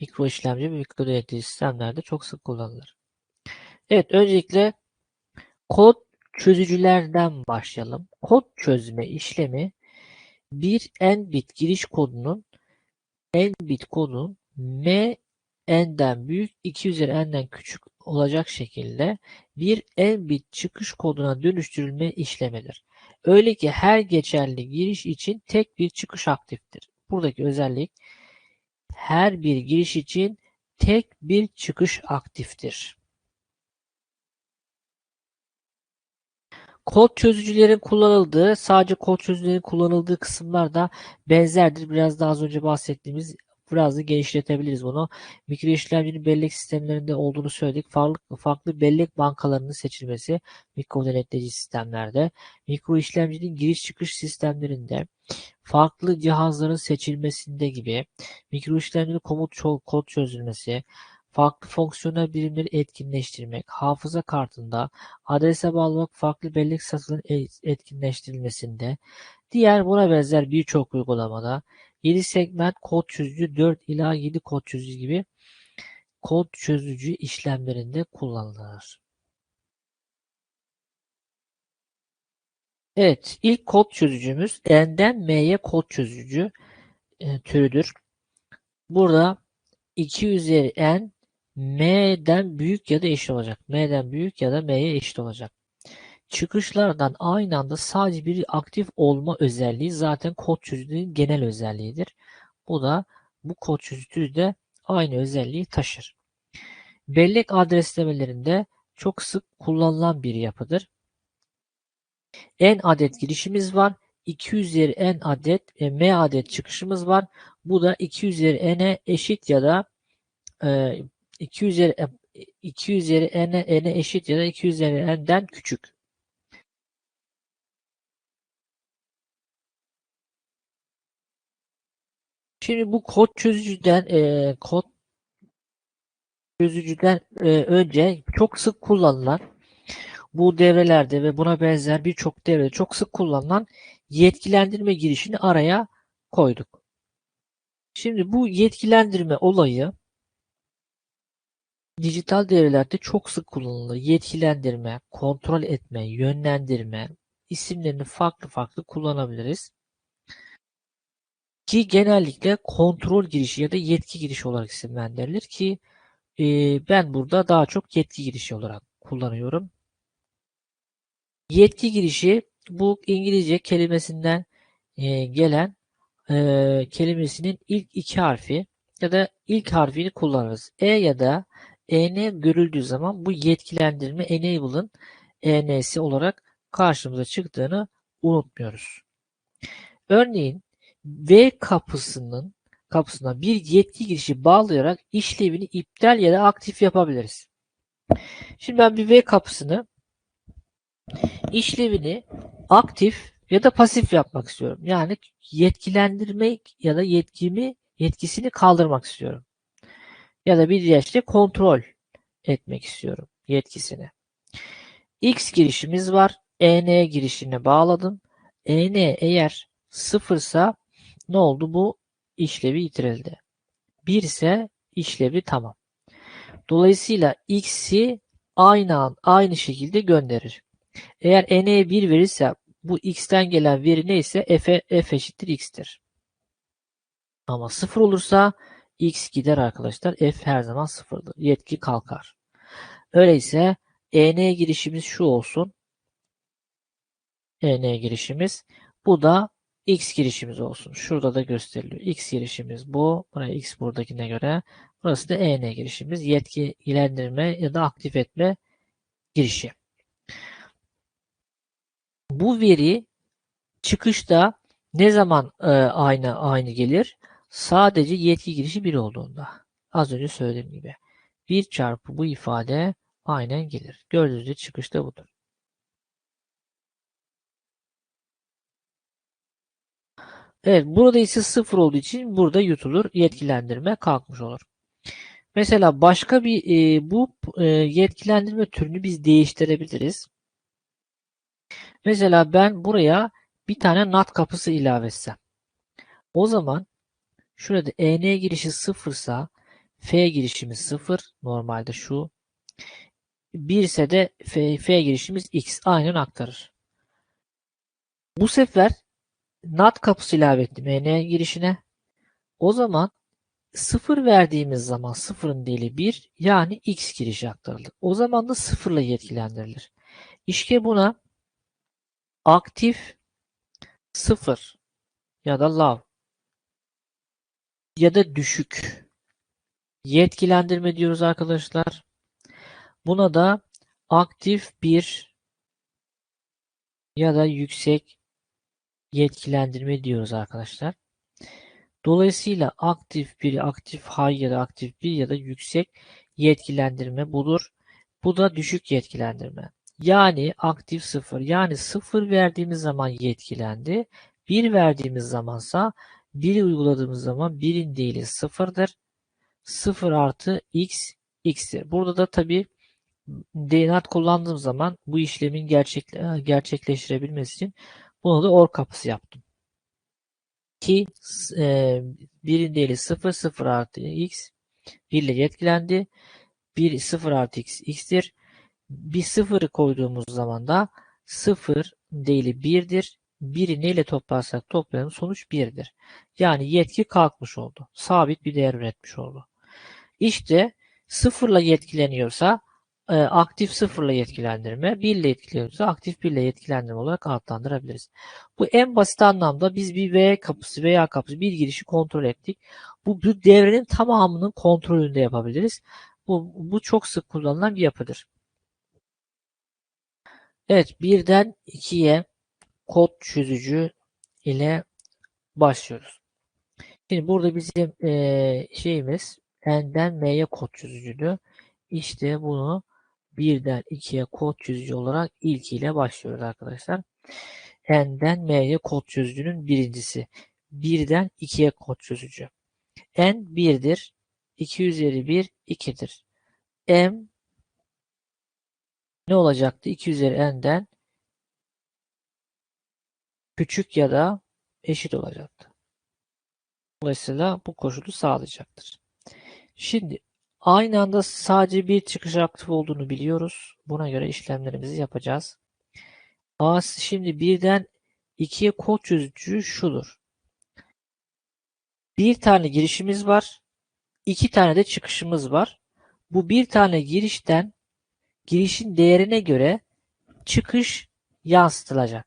mikro işlemci ve mikro yönetici sistemlerde çok sık kullanılır. Evet, öncelikle kod çözücülerden başlayalım. Kod çözme işlemi bir n bit giriş kodunun n bit kodun m n'den büyük 2 üzeri n'den küçük olacak şekilde bir n bit çıkış koduna dönüştürülme işlemidir. Öyle ki her geçerli giriş için tek bir çıkış aktiftir. Buradaki özellik her bir giriş için tek bir çıkış aktiftir. Kod çözücülerin kullanıldığı, sadece kod çözücülerin kullanıldığı kısımlar da benzerdir. Biraz daha az önce bahsettiğimiz biraz da genişletebiliriz bunu. Mikro işlemcinin bellek sistemlerinde olduğunu söyledik. Farklı, farklı bellek bankalarının seçilmesi mikro denetleyici sistemlerde. Mikro işlemcinin giriş çıkış sistemlerinde farklı cihazların seçilmesinde gibi mikro işlemcinin komut kod çözülmesi, farklı fonksiyonel birimleri etkinleştirmek, hafıza kartında adrese bağlamak farklı bellek satının etkinleştirilmesinde, diğer buna benzer birçok uygulamada 7 segment kod çözücü 4 ila 7 kod çözücü gibi kod çözücü işlemlerinde kullanılır. Evet, ilk kod çözücümüz N'den M'ye kod çözücü e, türüdür. Burada 2 üzeri N M'den büyük ya da eşit olacak. M'den büyük ya da M'ye eşit olacak. Çıkışlardan aynı anda sadece bir aktif olma özelliği zaten kod çözücünün genel özelliğidir. Bu da bu kod çözücü de aynı özelliği taşır. Bellek adreslemelerinde çok sık kullanılan bir yapıdır. N adet girişimiz var. 2 üzeri n adet e, m adet çıkışımız var. Bu da 2 üzeri n'e eşit ya da e, 2 üzeri 2 üzeri n'e n'e eşit ya da 2 üzeri n'den küçük. Şimdi bu kod çözücüden e, kod çözücüden e, önce çok sık kullanılan bu devrelerde ve buna benzer birçok devrede çok sık kullanılan yetkilendirme girişini araya koyduk. Şimdi bu yetkilendirme olayı dijital devrelerde çok sık kullanılır. Yetkilendirme, kontrol etme, yönlendirme isimlerini farklı farklı kullanabiliriz. Ki genellikle kontrol girişi ya da yetki girişi olarak isimlendirilir ki e, ben burada daha çok yetki girişi olarak kullanıyorum. Yetki girişi bu İngilizce kelimesinden e, gelen e, kelimesinin ilk iki harfi ya da ilk harfini kullanırız. E ya da EN görüldüğü zaman bu yetkilendirme enable'ın EN'si olarak karşımıza çıktığını unutmuyoruz. Örneğin V kapısının kapısına bir yetki girişi bağlayarak işlevini iptal ya da aktif yapabiliriz. Şimdi ben bir V kapısını işlevini aktif ya da pasif yapmak istiyorum. Yani yetkilendirmek ya da yetkimi yetkisini kaldırmak istiyorum. Ya da bir diğer kontrol etmek istiyorum yetkisini. X girişimiz var. EN girişine bağladım. EN eğer sıfırsa ne oldu? Bu işlevi yitirildi. 1 ise işlevi tamam. Dolayısıyla x'i aynı an aynı şekilde gönderir. Eğer n'e 1 verirse bu x'ten gelen veri neyse f'e f eşittir x'tir. Ama 0 olursa x gider arkadaşlar. F her zaman sıfırdır. Yetki kalkar. Öyleyse EN girişimiz şu olsun. EN girişimiz. Bu da X girişimiz olsun. Şurada da gösteriliyor. X girişimiz bu. Buraya X buradakine göre. Burası da EN girişimiz. Yetki ilendirme ya da aktif etme girişi. Bu veri çıkışta ne zaman e, aynı aynı gelir? Sadece yetki girişi 1 olduğunda. Az önce söylediğim gibi. 1 çarpı bu ifade aynen gelir. Gördüğünüz gibi çıkışta budur. Evet burada ise 0 olduğu için burada yutulur. Yetkilendirme kalkmış olur. Mesela başka bir e, bu e, yetkilendirme türünü biz değiştirebiliriz. Mesela ben buraya bir tane NAT kapısı ilave etsem. O zaman şurada EN girişi sıfırsa F girişimiz 0. Normalde şu. 1 ise de F, F girişimiz X. Aynen aktarır. Bu sefer NAT kapısı ilave ettim EN girişine. O zaman 0 verdiğimiz zaman 0'ın değili 1 yani X girişi aktarılır. O zaman da 0 ile yetkilendirilir. İşte buna aktif 0 ya da lav ya da düşük yetkilendirme diyoruz arkadaşlar. Buna da aktif 1 ya da yüksek yetkilendirme diyoruz arkadaşlar. Dolayısıyla aktif 1, aktif high ya da aktif 1 ya da yüksek yetkilendirme budur. Bu da düşük yetkilendirme. Yani aktif 0. Yani 0 verdiğimiz zaman yetkilendi. 1 verdiğimiz zamansa 1 uyguladığımız zaman 1'in değili 0'dır. 0 artı x x'tir. Burada da tabi DNAT kullandığım zaman bu işlemin gerçekle, gerçekleştirebilmesi için bunu da OR kapısı yaptım. Ki e, birin değeri 0, 0 artı x 1 ile yetkilendi. 1, 0 artı x x'tir. Bir 0'ı koyduğumuz zaman da 0 değili 1'dir. 1'i neyle toplarsak toplayalım sonuç 1'dir. Yani yetki kalkmış oldu. Sabit bir değer üretmiş oldu. İşte 0 ile yetkileniyorsa e, aktif 0 ile yetkilendirme, 1 ile yetkileniyorsa aktif 1 ile yetkilendirme olarak adlandırabiliriz. Bu en basit anlamda biz bir V kapısı veya kapısı bir girişi kontrol ettik. Bu, bu devrenin tamamının kontrolünde yapabiliriz. Bu, bu çok sık kullanılan bir yapıdır. Evet birden 2'ye kod çözücü ile başlıyoruz. Şimdi burada bizim e, şeyimiz N'den M'ye kod çözücüdü. İşte bunu birden 2'ye kod çözücü olarak ilkiyle başlıyoruz arkadaşlar. N'den M'ye kod çözücünün birincisi. Birden 2'ye kod çözücü. N 1'dir. 2 üzeri 1 2'dir. M ne olacaktı? 2 üzeri N'den küçük ya da eşit olacaktı. Dolayısıyla bu koşulu sağlayacaktır. Şimdi aynı anda sadece bir çıkış aktif olduğunu biliyoruz. Buna göre işlemlerimizi yapacağız. A şimdi birden ikiye kod çözücü şudur. Bir tane girişimiz var. iki tane de çıkışımız var. Bu bir tane girişten girişin değerine göre çıkış yansıtılacak.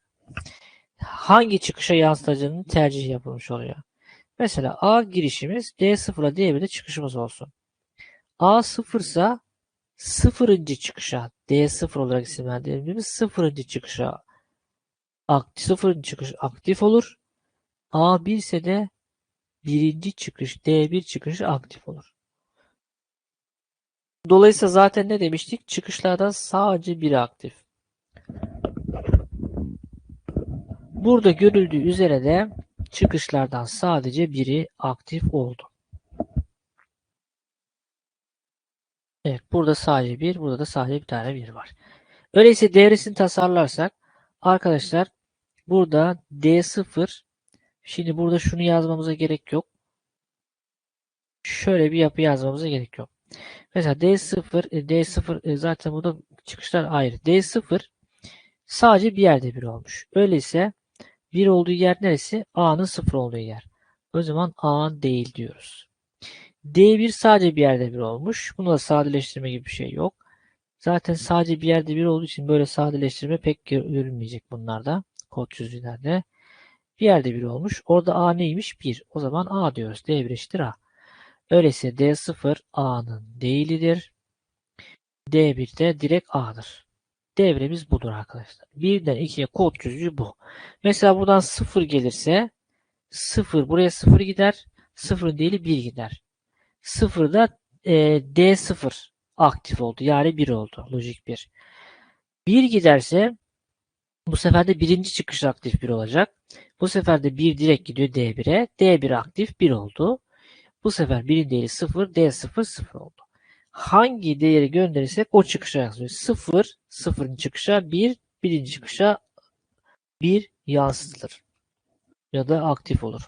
Hangi çıkışa yansıtacağının tercih yapılmış oluyor. Mesela A girişimiz D0'a D1'de çıkışımız olsun. A 0 ise sıfırıncı çıkışa D0 olarak isimlendirdiğimiz sıfırıncı çıkışa aktif, sıfırıncı çıkış aktif olur. A1 ise de birinci çıkış D1 çıkışı aktif olur. Dolayısıyla zaten ne demiştik? Çıkışlardan sadece biri aktif. Burada görüldüğü üzere de çıkışlardan sadece biri aktif oldu. Evet burada sadece bir, burada da sadece bir tane bir var. Öyleyse devresini tasarlarsak arkadaşlar burada D0 şimdi burada şunu yazmamıza gerek yok. Şöyle bir yapı yazmamıza gerek yok. Mesela D0 D0 e, zaten burada çıkışlar ayrı. D0 sadece bir yerde bir olmuş. Öyleyse bir olduğu yer neresi? A'nın sıfır olduğu yer. O zaman A değil diyoruz. D1 sadece bir yerde bir olmuş. Bunu da sadeleştirme gibi bir şey yok. Zaten sadece bir yerde bir olduğu için böyle sadeleştirme pek görülmeyecek bunlarda. Kod çözücülerde. Bir yerde bir olmuş. Orada A neymiş? 1. O zaman A diyoruz. D1 eşittir A. Öyleyse D0 A'nın değilidir. D1 de direkt A'dır. Devremiz budur arkadaşlar. 1'den 2'ye kod çözücü bu. Mesela buradan 0 gelirse 0 buraya 0 gider. 0'ın değili 1 gider. 0'da e, D0 aktif oldu. Yani 1 oldu. Lojik 1. 1 giderse bu sefer de birinci çıkış aktif 1 olacak. Bu sefer de 1 direkt gidiyor D1'e. D1 aktif 1 oldu. Bu sefer 1'in değeri 0, D0 0 oldu. Hangi değeri gönderirsek o çıkışa yansıyor. 0, 0'ın çıkışa 1, 1. çıkışa 1 yansıtılır. Ya da aktif olur.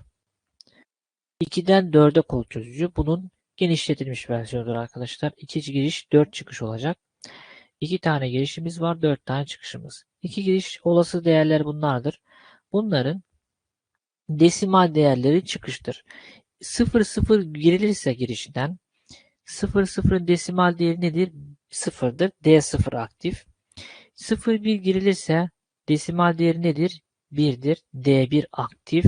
2'den 4'e kod çözücü. Bunun genişletilmiş versiyonudur arkadaşlar. 2 giriş 4 çıkış olacak. 2 tane girişimiz var 4 tane çıkışımız. 2 giriş olası değerler bunlardır. Bunların desimal değerleri çıkıştır. 0 0 girilirse girişten 0 0'ın desimal değeri nedir? 0'dır. D0 aktif. 0 1 girilirse desimal değeri nedir? 1'dir. D1 aktif.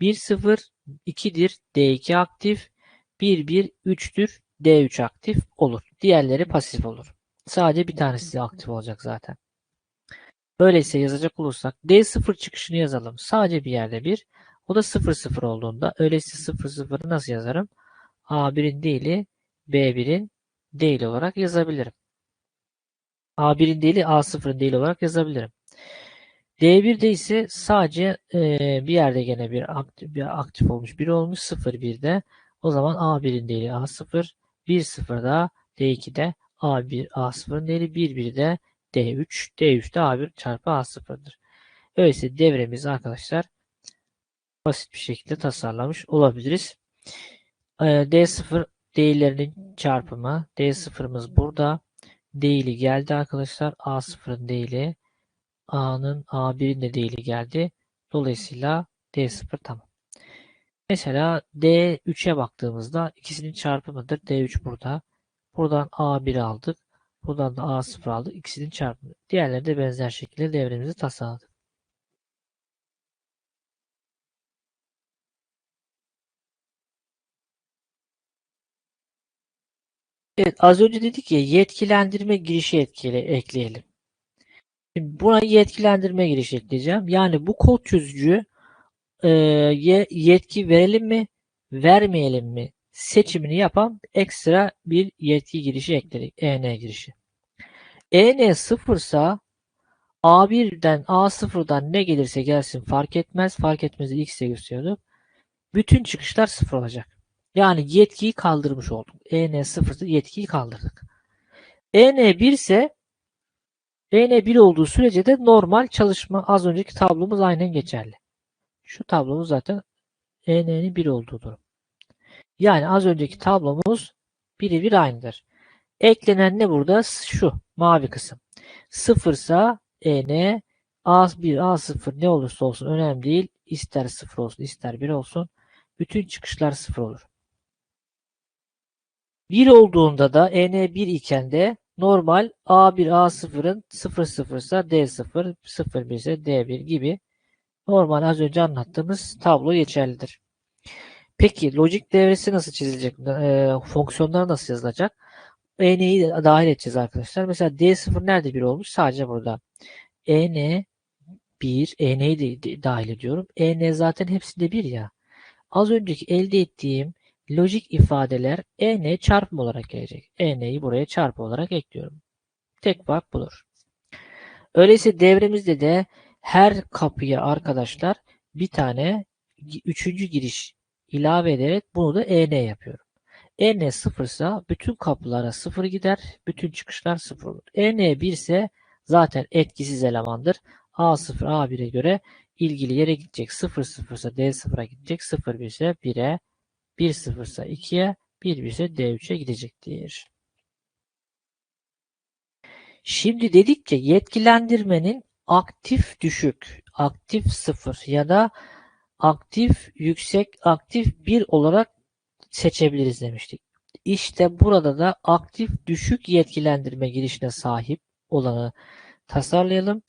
1 0 2'dir. D2 aktif. 1 1 3'tür. D3 aktif olur. Diğerleri pasif olur. Sadece bir tanesi aktif olacak zaten. Öyleyse yazacak olursak D0 çıkışını yazalım. Sadece bir yerde 1. O da 0 0 olduğunda öyleyse 0 0'ı nasıl yazarım? A1'in değili B1'in değil olarak yazabilirim. A1'in değili A0'ın değil olarak yazabilirim. D1'de ise sadece e, bir yerde gene bir aktif, bir aktif olmuş biri olmuş 0 1'de. O zaman A1'in değili A0, 1 0'da D2'de A1 A0'ın değeri 1 1'de D3, D3'de A1 çarpı A0'dır. Öyleyse devremiz arkadaşlar basit bir şekilde tasarlamış olabiliriz. E, D0 değillerinin çarpımı. D0'ımız burada. Değili geldi arkadaşlar. A0'ın değili. A'nın A1'in de değili geldi. Dolayısıyla D0 tamam. Mesela D3'e baktığımızda ikisinin çarpımıdır. D3 burada. Buradan A1 aldık. Buradan da A0 aldık. İkisinin çarpımı. Diğerleri de benzer şekilde devremizi tasarladık. Evet, az önce dedik ya yetkilendirme girişi etkili ekleyelim. Şimdi buna yetkilendirme girişi ekleyeceğim. Yani bu kod çözücü e, yetki verelim mi, vermeyelim mi seçimini yapan ekstra bir yetki girişi ekledik. EN girişi. EN sıfırsa A1'den A0'dan ne gelirse gelsin fark etmez. Fark etmez X'e gösteriyorduk. Bütün çıkışlar sıfır olacak. Yani yetkiyi kaldırmış olduk. EN 0 yetkiyi kaldırdık. EN 1 ise EN 1 olduğu sürece de normal çalışma az önceki tablomuz aynen geçerli. Şu tablomuz zaten EN'nin 1 olduğu durum. Yani az önceki tablomuz birebir aynıdır. Eklenen ne burada? Şu mavi kısım. 0 ise EN A1, A0 ne olursa olsun önemli değil. İster 0 olsun ister 1 olsun. Bütün çıkışlar 0 olur. 1 olduğunda da n 1 iken de normal A1 A0'ın 0 0 ise D0 0 1 ise D1 gibi normal az önce anlattığımız tablo geçerlidir. Peki lojik devresi nasıl çizilecek? E, fonksiyonlar nasıl yazılacak? EN'yi dahil edeceğiz arkadaşlar. Mesela D0 nerede 1 olmuş? Sadece burada. EN 1, EN'yi de dahil ediyorum. EN zaten hepsinde 1 ya. Az önceki elde ettiğim lojik ifadeler en çarpım olarak gelecek. en'yi buraya çarpı olarak ekliyorum. Tek fark budur. Öyleyse devremizde de her kapıya arkadaşlar bir tane üçüncü giriş ilave ederek bunu da en yapıyorum. en sıfırsa bütün kapılara sıfır gider. Bütün çıkışlar sıfır olur. en 1 ise zaten etkisiz elemandır. A0 A1'e göre ilgili yere gidecek. 0 0 ise D0'a gidecek. 0 1 ise 1'e 1 0 ise 2'ye 1 1 ise D3'e gidecektir. Şimdi dedik ki yetkilendirmenin aktif düşük, aktif sıfır ya da aktif yüksek, aktif 1 olarak seçebiliriz demiştik. İşte burada da aktif düşük yetkilendirme girişine sahip olanı tasarlayalım.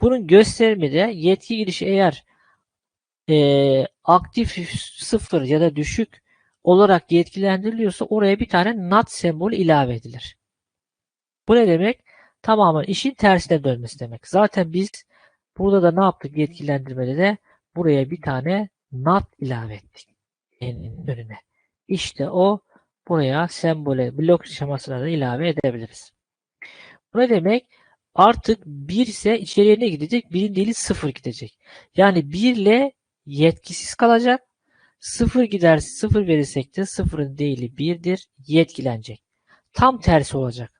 Bunun gösterimi de yetki girişi eğer e, aktif sıfır ya da düşük olarak yetkilendiriliyorsa oraya bir tane not sembolü ilave edilir. Bu ne demek? Tamamen işin tersine dönmesi demek. Zaten biz burada da ne yaptık yetkilendirmede de buraya bir tane not ilave ettik. önüne. İşte o buraya sembole blok şemasına da ilave edebiliriz. Bu ne demek? Artık 1 ise içeriye ne gidecek? 1'in değili 0 gidecek. Yani 1 ile yetkisiz kalacak. 0 gider 0 verirsek de 0'ın değili 1'dir. Yetkilenecek. Tam tersi olacak.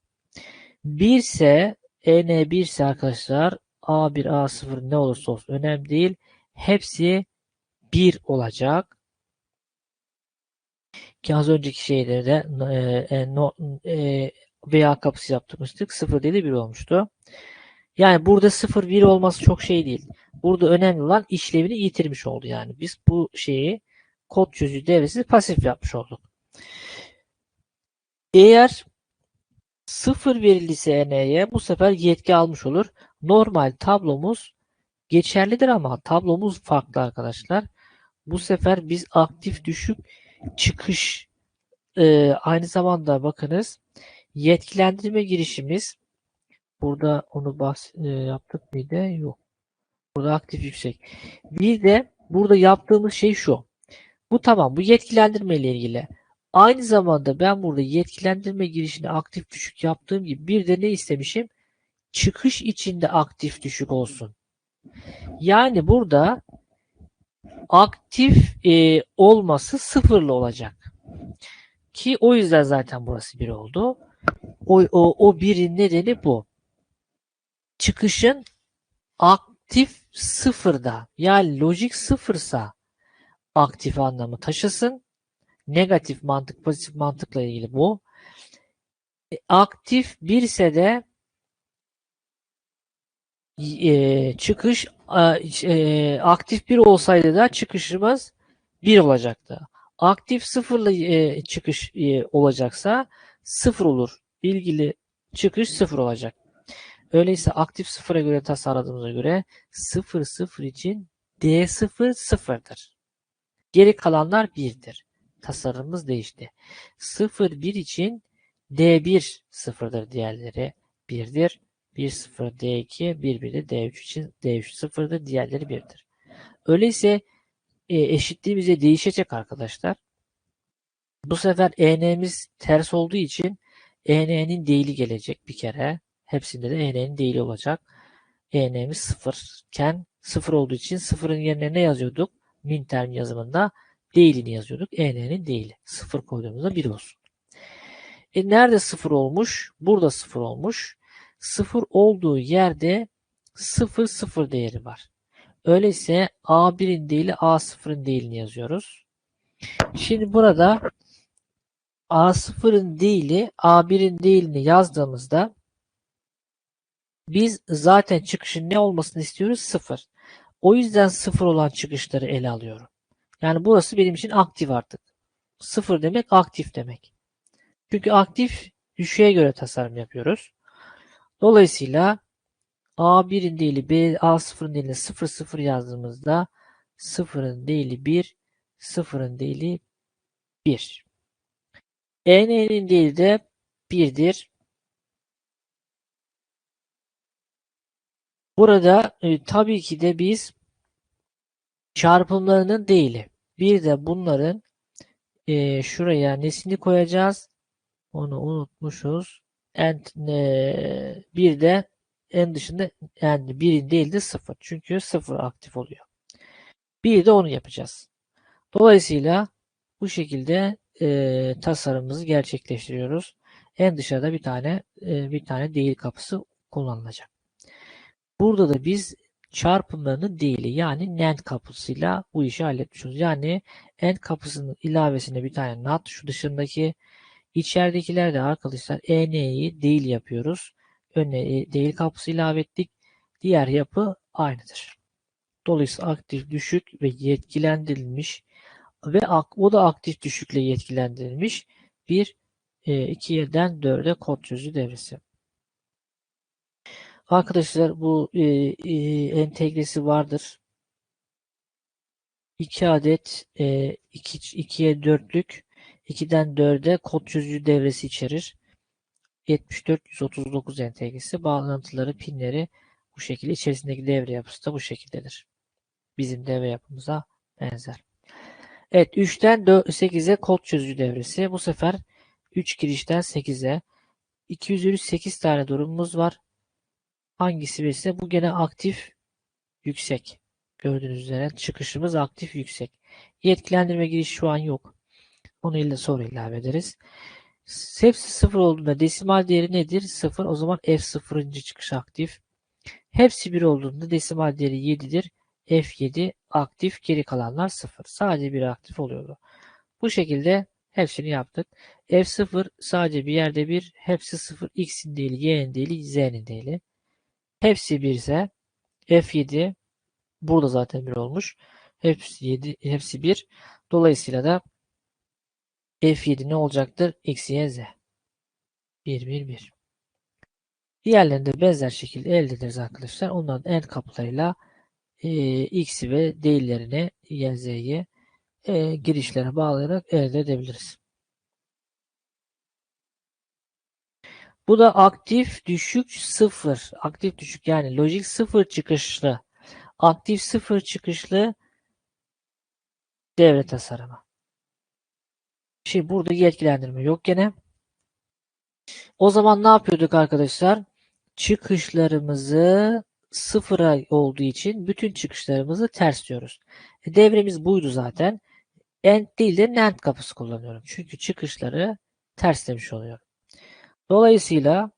1 ise EN 1 ise arkadaşlar A1 A0 ne olursa olsun önemli değil. Hepsi 1 olacak. Ki az önceki şeyde de e, e, no, e, veya kapısı yaptırmıştık. 0 değil de 1 olmuştu. Yani burada 0 1 olması çok şey değil. Burada önemli olan işlevini yitirmiş oldu yani. Biz bu şeyi kod çözücü devresi pasif yapmış olduk. Eğer 0 verilirse n'ye bu sefer yetki almış olur. Normal tablomuz geçerlidir ama tablomuz farklı arkadaşlar. Bu sefer biz aktif düşük çıkış e, aynı zamanda bakınız yetkilendirme girişimiz burada onu bahs e, yaptık mıydı? Yok. Burada aktif yüksek. Bir de burada yaptığımız şey şu. Bu tamam. Bu yetkilendirme ile ilgili. Aynı zamanda ben burada yetkilendirme girişini aktif düşük yaptığım gibi bir de ne istemişim? Çıkış içinde aktif düşük olsun. Yani burada aktif e, olması sıfırlı olacak. Ki o yüzden zaten burası bir oldu. O, o, o birin nedeni bu. Çıkışın aktif sıfırda yani lojik sıfırsa aktif anlamı taşısın. Negatif mantık, pozitif mantıkla ilgili bu. E, aktif birse de e, çıkış e, aktif bir olsaydı da çıkışımız bir olacaktı. Aktif sıfırla e, çıkış e, olacaksa sıfır olur. İlgili çıkış sıfır olacak. Öyleyse aktif sıfıra göre tasarladığımıza göre sıfır sıfır için D sıfır sıfırdır. Geri kalanlar birdir. Tasarımımız değişti. 0 1 için D1 sıfırdır diğerleri 1'dir. 1 0 D2 1 1 de D3 için D3 sıfırdır diğerleri 1'dir. Öyleyse e, eşitliğimize değişecek arkadaşlar. Bu sefer EN'miz ters olduğu için EN'nin değili gelecek bir kere. Hepsinde de EN'nin değili olacak. EN'miz 0 iken 0 olduğu için 0'ın yerine ne yazıyorduk? Min term yazımında değilini yazıyorduk. EN'nin değili. 0 koyduğumuzda 1 olsun. E nerede 0 olmuş? Burada 0 olmuş. 0 olduğu yerde 0 0 değeri var. Öyleyse A1'in değili A0'ın değilini yazıyoruz. Şimdi burada A0'ın değili A1'in değilini yazdığımızda biz zaten çıkışın ne olmasını istiyoruz? 0. O yüzden 0 olan çıkışları ele alıyorum. Yani burası benim için aktif artık. 0 demek aktif demek. Çünkü aktif düşüğe göre tasarım yapıyoruz. Dolayısıyla A1'in değili B, A0'ın değili 0 0 yazdığımızda 0'ın değili 1, 0'ın değili 1. EN'nin değili de 1'dir. Burada e, tabii ki de biz çarpımlarının değili. Bir de bunların e, şuraya nesini koyacağız? Onu unutmuşuz. And, e, bir de en dışında yani birin değil de sıfır. Çünkü sıfır aktif oluyor. Bir de onu yapacağız. Dolayısıyla bu şekilde e, tasarımımızı gerçekleştiriyoruz. En dışarıda bir tane e, bir tane değil kapısı kullanılacak. Burada da biz çarpımlarının değili yani NAND kapısıyla bu işi halletmiş oluruz. Yani AND kapısının ilavesine bir tane NOT şu dışındaki içeridekiler de arkadaşlar EN'yi değil yapıyoruz. Önüne değil kapısı ilave ettik. Diğer yapı aynıdır. Dolayısıyla aktif düşük ve yetkilendirilmiş ve o da aktif düşükle yetkilendirilmiş bir e, 2'den 4'e kod çözücü devresi. Arkadaşlar bu e, e, entegresi vardır. 2 adet e, 2, 2'ye 4'lük 2'den 4'e kod çözücü devresi içerir. 74-139 entegresi bağlantıları, pinleri bu şekilde içerisindeki devre yapısı da bu şekildedir. Bizim devre yapımıza benzer. Evet 3'ten 8'e kod çözücü devresi. Bu sefer 3 girişten 8'e 208 tane durumumuz var. Hangisi ise bu gene aktif yüksek. Gördüğünüz üzere çıkışımız aktif yüksek. Yetkilendirme giriş şu an yok. Onu ile sonra ilave ederiz. Hepsi 0 olduğunda desimal değeri nedir? 0. O zaman F0. çıkış aktif. Hepsi 1 olduğunda desimal değeri 7'dir. F7 aktif. Geri kalanlar 0. Sadece bir aktif oluyordu. Bu şekilde Hepsini yaptık. F0 sadece bir yerde bir. Hepsi 0. X'in değil, Y'nin değil, Z'nin değil. Hepsi 1 ise F7 burada zaten 1 olmuş. Hepsi 7, hepsi 1. Dolayısıyla da F7 ne olacaktır? X, Y, Z. 1, 1, 1. Diğerlerini de benzer şekilde elde ederiz arkadaşlar. Onların end kapılarıyla e, X'i ve değillerini Y, Z'yi e, girişlere bağlayarak elde edebiliriz. Bu da aktif düşük sıfır. Aktif düşük yani lojik sıfır çıkışlı. Aktif sıfır çıkışlı devre tasarımı. Şimdi burada yetkilendirme yok gene. O zaman ne yapıyorduk arkadaşlar? Çıkışlarımızı sıfıra olduğu için bütün çıkışlarımızı ters diyoruz. E, devremiz buydu zaten. End değil de NAND kapısı kullanıyorum. Çünkü çıkışları terslemiş oluyorum. Dolayısıyla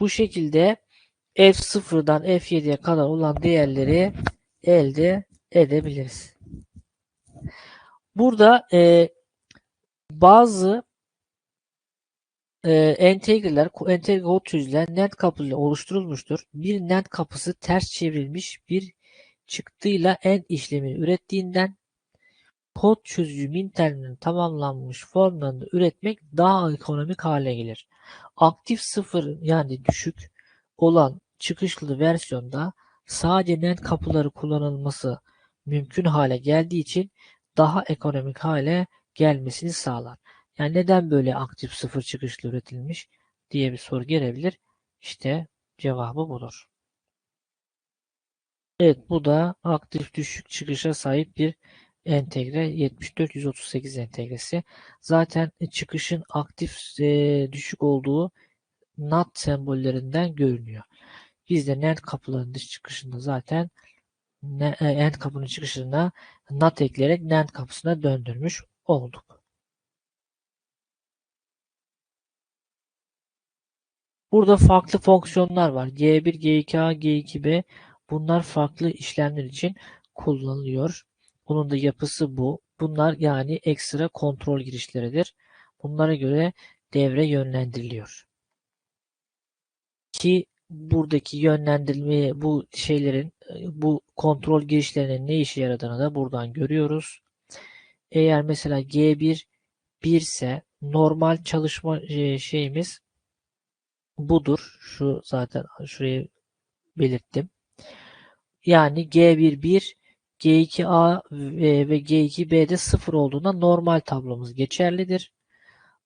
bu şekilde F0'dan F7'ye kadar olan değerleri elde edebiliriz. Burada e, bazı e, entegreler, entegre kod çözülen NAND kapılı oluşturulmuştur. Bir NAND kapısı ters çevrilmiş bir çıktıyla AND işlemini ürettiğinden kod çözücü minterlerin tamamlanmış formlarını üretmek daha ekonomik hale gelir. Aktif sıfır yani düşük olan çıkışlı versiyonda sadece NAND kapıları kullanılması mümkün hale geldiği için daha ekonomik hale gelmesini sağlar. Yani neden böyle aktif sıfır çıkışlı üretilmiş diye bir soru gelebilir. İşte cevabı budur. Evet bu da aktif düşük çıkışa sahip bir entegre 74-138 entegresi. Zaten çıkışın aktif e, düşük olduğu NAT sembollerinden görünüyor. Biz de NAND kapılarının dış çıkışında zaten AND kapının çıkışına NAT ekleyerek NAND kapısına döndürmüş olduk. Burada farklı fonksiyonlar var. G1, G2A, G2B bunlar farklı işlemler için kullanılıyor. Bunun da yapısı bu. Bunlar yani ekstra kontrol girişleridir. Bunlara göre devre yönlendiriliyor. Ki buradaki yönlendirilmeyi bu şeylerin bu kontrol girişlerinin ne işe yaradığını da buradan görüyoruz. Eğer mesela G1 1 ise normal çalışma e, şeyimiz budur. Şu zaten şurayı belirttim. Yani G1 1 G2A ve G2B'de 0 olduğunda normal tablomuz geçerlidir.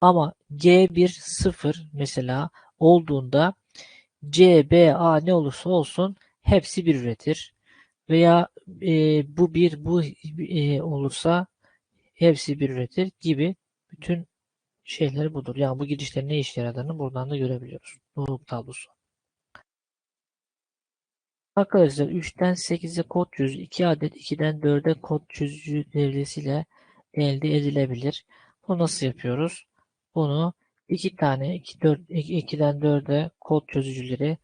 Ama G1 0 mesela olduğunda C, B, A ne olursa olsun hepsi bir üretir. Veya e, bu bir bu e, olursa hepsi bir üretir gibi bütün şeyleri budur. Yani bu girişlerin ne işe yaradığını buradan da görebiliyoruz. Doğruluk tablosu. Arkadaşlar 3'ten 8'e kod çözücü 2 adet 2'den 4'e kod çözücü devresiyle elde edilebilir. Bu nasıl yapıyoruz? Bunu 2 tane 2, 4, 2'den 4'e kod çözücüleri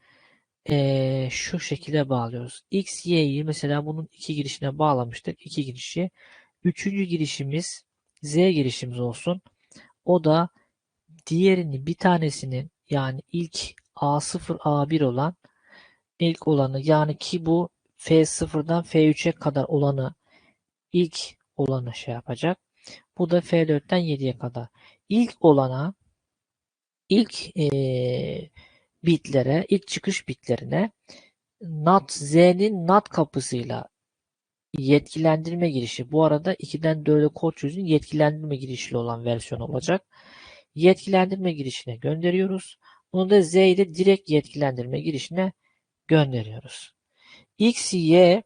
ee, şu şekilde bağlıyoruz. X, Y'yi mesela bunun iki girişine bağlamıştık. iki girişi. Üçüncü girişimiz Z girişimiz olsun. O da diğerini bir tanesinin yani ilk A0, A1 olan ilk olanı yani ki bu F0'dan F3'e kadar olanı ilk olanı şey yapacak. Bu da F4'ten 7'ye kadar. İlk olana ilk e, bitlere, ilk çıkış bitlerine NAT Z'nin NAT kapısıyla yetkilendirme girişi. Bu arada 2'den 4'e kod çözün yetkilendirme girişli olan versiyon olacak. Yetkilendirme girişine gönderiyoruz. Bunu da Z ile direkt yetkilendirme girişine gönderiyoruz. X, Y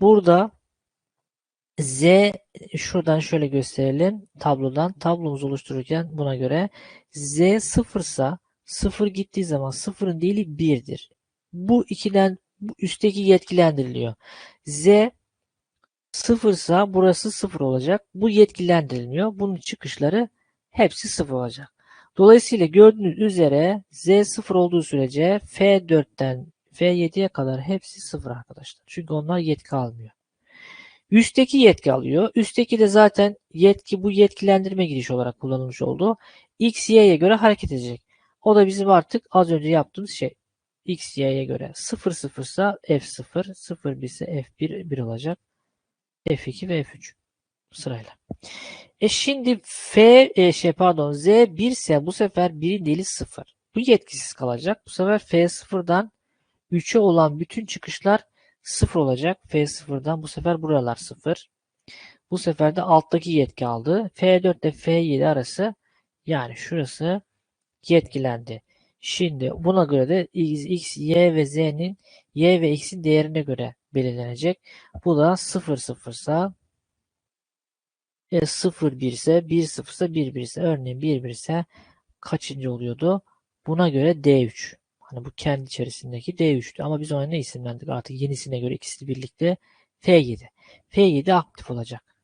burada Z şuradan şöyle gösterelim tablodan. Tablomuzu oluştururken buna göre Z sıfırsa sıfır gittiği zaman sıfırın değili 1'dir. Bu ikiden bu üstteki yetkilendiriliyor. Z sıfırsa burası sıfır olacak. Bu yetkilendirilmiyor. Bunun çıkışları hepsi sıfır olacak. Dolayısıyla gördüğünüz üzere Z sıfır olduğu sürece F4'ten F7'ye kadar hepsi sıfır arkadaşlar. Çünkü onlar yetki almıyor. Üstteki yetki alıyor. Üstteki de zaten yetki bu yetkilendirme girişi olarak kullanılmış oldu. X, Y'ye göre hareket edecek. O da bizim artık az önce yaptığımız şey. X, Y'ye göre 0 0 ise F0, 0 1 ise F1 1 olacak. F2 ve F3 sırayla. E şimdi F e, şey pardon Z 1 ise bu sefer 1'in deli 0. Bu yetkisiz kalacak. Bu sefer F0'dan 3'e olan bütün çıkışlar 0 olacak. F0'dan bu sefer buralar 0. Bu sefer de alttaki yetki aldı. F4 ile F7 arası yani şurası yetkilendi. Şimdi buna göre de x, x, y ve z'nin y ve x'in değerine göre belirlenecek. Bu da 0 0 ise e, 0 1 ise 1 0 ise 1 1 ise örneğin 1 1 ise kaçıncı oluyordu? Buna göre D3. Hani bu kendi içerisindeki D3'tü. Ama biz ona ne isimlendik artık yenisine göre ikisi birlikte F7. F7 aktif olacak.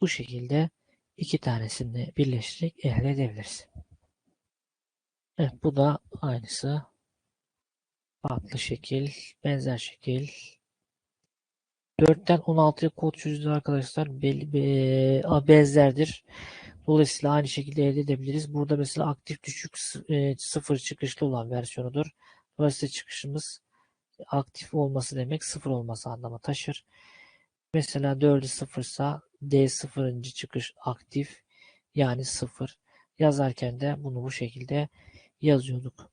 Bu şekilde iki tanesini birleştirerek elde edebiliriz. Evet bu da aynısı. Farklı şekil, benzer şekil. 4'ten 16'ya kod çözüldü arkadaşlar. Belli be, benzerdir. Dolayısıyla aynı şekilde elde edebiliriz. Burada mesela aktif düşük e, sıfır çıkışlı olan versiyonudur. Dolayısıyla çıkışımız aktif olması demek sıfır olması anlamı taşır. Mesela 4'ü sıfırsa D sıfırıncı çıkış aktif yani sıfır. Yazarken de bunu bu şekilde yazıyorduk.